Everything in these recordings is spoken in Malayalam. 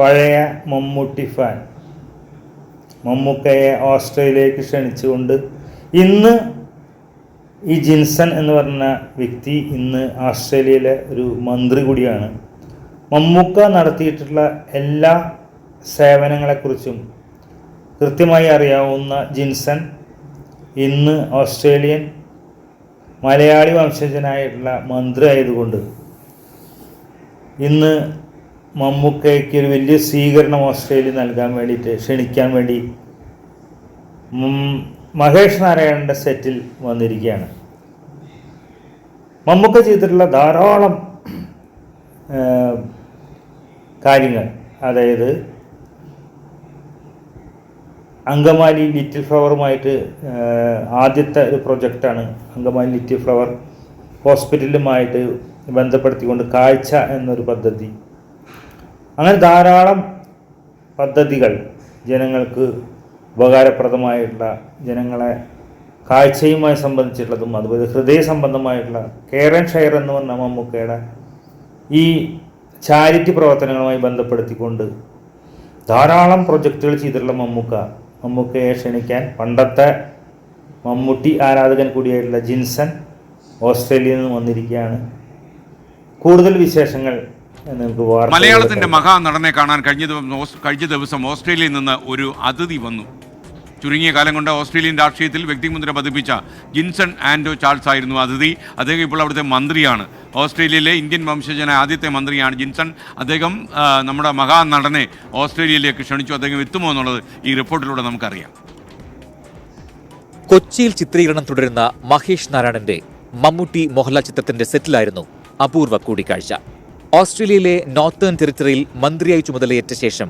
പഴയ മമ്മൂട്ടി ഫാൻ മമ്മൂക്കയെ ഓസ്ട്രേലിയക്ക് ക്ഷണിച്ചുകൊണ്ട് ഇന്ന് ഈ ജിൻസൺ എന്ന് പറഞ്ഞ വ്യക്തി ഇന്ന് ഓസ്ട്രേലിയയിലെ ഒരു മന്ത്രി കൂടിയാണ്. മമ്മൂക്ക നടത്തിയിട്ടുള്ള എല്ലാ സേവനങ്ങളെക്കുറിച്ചും കൃത്യമായി അറിയാവുന്ന ജിൻസൺ ഇന്ന് ഓസ്ട്രേലിയൻ മലയാളി വംശജനായിട്ടുള്ള മന്ത്രി ആയതുകൊണ്ട് ഇന്ന് മമ്മൂക്കയ്ക്ക് ഒരു വലിയ സ്വീകരണം ഓസ്ട്രേലിയ നൽകാൻ വേണ്ടിയിട്ട് ക്ഷണിക്കാൻ വേണ്ടി മഹേഷ് നാരായണന്റെ സെറ്റിൽ വന്നിരിക്കുകയാണ്. മമ്മൂക്ക ചെയ്തിട്ടുള്ള ധാരാളം കാര്യങ്ങൾ. അതായത് അങ്കമാലി ലിറ്റിൽ ഫ്ലവറുമായിട്ട് ആദ്യത്തെ ഒരു പ്രൊജക്റ്റാണ് അങ്കമാലി ലിറ്റിൽ ഫ്ലവർ ഹോസ്പിറ്റലുമായിട്ട് ബന്ധപ്പെടുത്തിക്കൊണ്ട് കാഴ്ച എന്നൊരു പദ്ധതി അങ്ങനെ ധാരാളം പദ്ധതികൾ ജനങ്ങൾക്ക് ഉപകാരപ്രദമായിട്ടുള്ള ജനങ്ങളെ കാഴ്ചയുമായി സംബന്ധിച്ചിട്ടുള്ളതും അതുപോലെ ഹൃദയ സംബന്ധമായിട്ടുള്ള കെയർ ആൻഡ് ഷെയർ എന്ന് പറഞ്ഞ മമ്മൂക്കയുടെ ഈ ചാരിറ്റി പ്രവർത്തനങ്ങളുമായി ബന്ധപ്പെടുത്തിക്കൊണ്ട് ധാരാളം പ്രൊജക്റ്റുകൾ ചെയ്തിട്ടുള്ള മമ്മൂക്ക. മമ്മൂക്കയെ ക്ഷണിക്കാൻ പണ്ടത്തെ മമ്മൂട്ടി ആരാധകൻ കൂടിയായിട്ടുള്ള ജിൻസൺ ഓസ്ട്രേലിയയിൽ നിന്ന് വന്നിരിക്കുകയാണ്. കൂടുതൽ വിശേഷങ്ങൾ മലയാളത്തിന്റെ മഹാ നടനെ കാണാൻ കഴിഞ്ഞ ദിവസം കഴിഞ്ഞ ദിവസം ഓസ്ട്രേലിയയിൽ നിന്ന് ഒരു അതിഥി വന്നു. ചുരുങ്ങിയ കാലം കൊണ്ട് ഓസ്ട്രേലിയൻ രാഷ്ട്രീയത്തിൽ വ്യക്തിമുദ്ര പതിപ്പിച്ച ജിൻസൺ ആൻഡോ ചാൾസ് ആയിരുന്നു അതിഥി. അദ്ദേഹം ഇപ്പോൾ അവിടുത്തെ മന്ത്രിയാണ്. ഓസ്ട്രേലിയയിലെ ഇന്ത്യൻ വംശജന ആദ്യത്തെ മന്ത്രിയാണ് ജിൻസൺ. അദ്ദേഹം നമ്മുടെ മഹാ നടനെ ഓസ്ട്രേലിയയിലേക്ക് ക്ഷണിച്ചു. അദ്ദേഹം എത്തുമോ എന്നുള്ളത് ഈ റിപ്പോർട്ടിലൂടെ നമുക്കറിയാം. കൊച്ചിയിൽ ചിത്രീകരണം തുടരുന്ന മഹേഷ് നാരായണന്റെ മമ്മൂട്ടി മൊഹല്ല ചിത്രത്തിന്റെ സെറ്റിലായിരുന്നു അപൂർവ കൂടിക്കാഴ്ച. ഓസ്ട്രേലിയയിലെ നോർത്തേൺ ടെറിട്ടറിയിൽ മന്ത്രിയായി ചുമതലയേറ്റ ശേഷം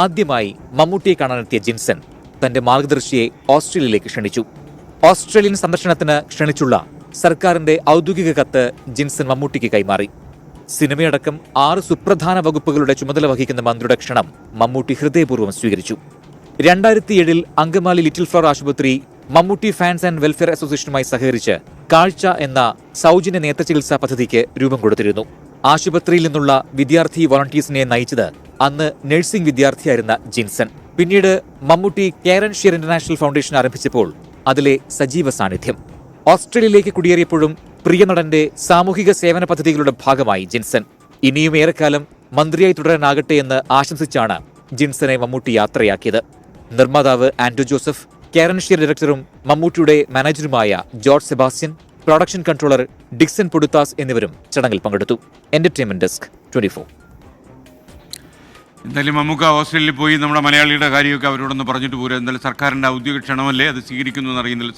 ആദ്യമായി മമ്മൂട്ടിയെ കാണാനെത്തിയ ജിൻസൺ തന്റെ മാർഗദർശിയെ ഓസ്ട്രേലിയയിലേക്ക് ക്ഷണിച്ചു. ഓസ്ട്രേലിയൻ സന്ദർശനത്തിന് ക്ഷണിച്ചുള്ള സർക്കാരിന്റെ ഔദ്യോഗിക കത്ത് ജിൻസൺ മമ്മൂട്ടിക്ക് കൈമാറി. സിനിമയടക്കം ആറ് സുപ്രധാന വകുപ്പുകളുടെ ചുമതല വഹിക്കുന്ന മന്ത്രിയുടെ ക്ഷണം മമ്മൂട്ടി ഹൃദയപൂർവം സ്വീകരിച്ചു. രണ്ടായിരത്തി ഏഴിൽ അങ്കമാലി ലിറ്റിൽ ഫ്ലവർ ആശുപത്രി മമ്മൂട്ടി ഫാൻസ് ആൻഡ് വെൽഫെയർ അസോസിയേഷനുമായി സഹകരിച്ച് കാഴ്ച എന്ന സൗജന്യ നേത്ര ചികിത്സാ പദ്ധതിക്ക് രൂപം കൊടുത്തിരുന്നു. ആശുപത്രിയിൽ നിന്നുള്ള വിദ്യാർത്ഥി വോളണ്ടിയേഴ്സിനെ നയിച്ചത് അന്ന് നഴ്സിംഗ് വിദ്യാർത്ഥിയായിരുന്ന ജിൻസൺ. പിന്നീട് Mammootty care and share international foundation ആരംഭിച്ചപ്പോൾ അതിലെ സജീവ സാന്നിധ്യം. ഓസ്ട്രേലിയയിലേക്ക് കുടിയേറിയപ്പോഴും പ്രിയ നടന്റെ സാമൂഹിക സേവന പദ്ധതികളുടെ ഭാഗമായി ജിൻസൺ. ഇനിയും ഏറെക്കാലം മന്ത്രിയായി തുടരാനാകട്ടെ എന്ന് ആശംസിച്ചാണ് ജിൻസനെ മമ്മൂട്ടി യാത്രയാക്കിയത്. നിർമ്മാതാവ് ആൻഡ്രു ജോസഫ് കാരൻഷ്യർ ഡയറക്ടറും മമ്മൂട്ടിയുടെ മാനേജറുമായ George Sebastian production controller Dixon പൊടുത്താസ് എന്നിവരും ചടങ്ങിൽ പങ്കെടുത്തു. എന്റർടൈൻമെന്റ് ഡെസ്ക് ട്വന്റി ഫോർ എന്തായാലും നമുക്ക് ഓസ്ട്രേലിയയിൽ പോയി നമ്മുടെ മലയാളിയുടെ കാര്യമൊക്കെ അവരോടൊന്ന് പറഞ്ഞിട്ട് പോരാ എന്തായാലും സർക്കാരിന്റെ ഔദ്യോഗിക ക്ഷണമല്ലേ അത് സ്വീകരിക്കുന്നു എന്നറിയുന്നില്ല.